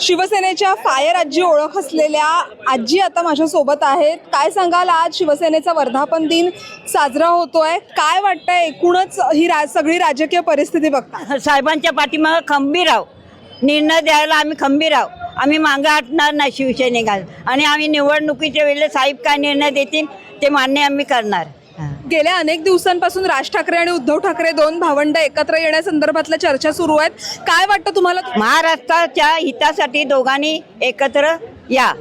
शिवसेनेच्या फायर आजी ओळख असलेल्या आजी आता माझ्या सोबत आहेत. काय सांगाल आज? शिवसेनेचा वर्धापन दिन साजरा होतोय. काय वाटतंय? एकूणच ही रा सगळी राजकीय परिस्थिती बघता. साहेबांच्या पाठीमागं खंबीर आहो निर्णय द्यायला आम्ही खंबीर आहो आम्ही मागं हटणार नाही शिवसेनेकाल आणि आम्ही निवडणुकीच्या वेळेला साहेब काय निर्णय देतील ते मान्य आम्ही करणार. गेल्या अनेक दिवसांपासून राज ठाकरे आणि उद्धव ठाकरे दोन भावंड एकत्र येण्यासंदर्भातल्या चर्चा सुरू आहेत. काय वाटतं तुम्हाला? महाराष्ट्राच्या हितासाठी दोघांनी एकत्र या.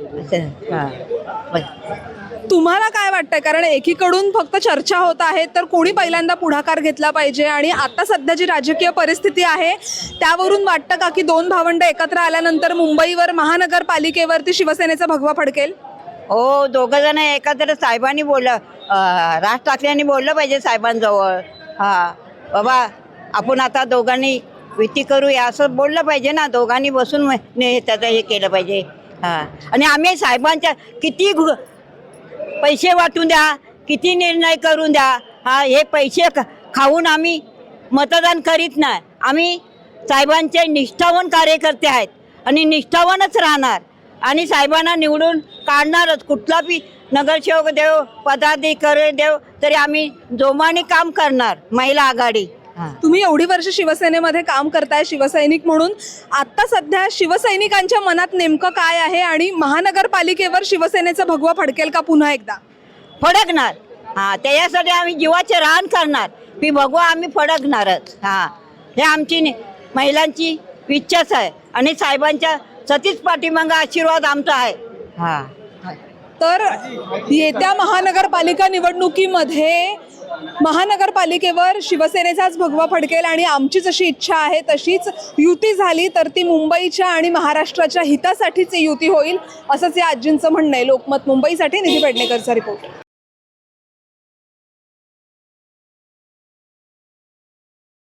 तुम्हाला काय वाटतंय? कारण एकीकडून फक्त चर्चा होत आहे तर कोणी पहिल्यांदा पुढाकार घेतला पाहिजे? आणि आता सध्या जी राजकीय परिस्थिती आहे त्यावरून वाटतं का की दोन भावंड एकत्र आल्यानंतर मुंबईवर महानगरपालिकेवरती शिवसेनेचा भगवा फडकेल? हो दोघं जण एकत्र साहेबांनी बोललं राज ठाकरेंनी बोललं पाहिजे साहेबांजवळ. हा बाबा आपण आता दोघांनी युती करूया असं बोललं पाहिजे ना दोघांनी बसून त्याचं हे केलं पाहिजे. हा आणि आम्ही साहेबांच्या किती घु- पैसे वाटून द्या किती निर्णय करून द्या हा हे पैसे खाऊन आम्ही मतदान करीत नाही. आम्ही साहेबांचे निष्ठावान कार्यकर्ते आहेत आणि निष्ठावानच राहणार. आणि साहेबांना निवडून काढणारच. कुठला बी नगरसेवक देव पदाधिकारी देव तरी आम्ही जोमाने काम करणार महिला आघाडी. हा. तुम्ही एवढी वर्ष शिवसेनेमध्ये काम करताय शिवसैनिक म्हणून. आता सध्या शिवसैनिकांच्या मनात नेमकं काय आहे आणि महानगरपालिकेवर शिवसेनेचा भगवा फडकेल का पुन्हा एकदा? फडकणार. हा त्याच्यासाठी आम्ही जीवाचे रान करणार. मी भगवा आम्ही फडकणारच. हा हे आमची नि- महिलांची इच्छाच आहे. आणि साहेबांच्या सतीश पाठीमागं आशीर्वाद आमचा आहे. हा. तर येत्या महानगरपालिका निवडणुकीमध्ये महानगरपालिकेवर शिवसेनेचाच भगवा फडकेल आणि आमची जशी इच्छा आहे तशीच युती झाली तर ती मुंबईच्या आणि महाराष्ट्राच्या हितासाठीच युती होईल असंच या आजींचं म्हणणं आहे. लोकमत मुंबईसाठी निधी पेडणेकरचा रिपोर्ट.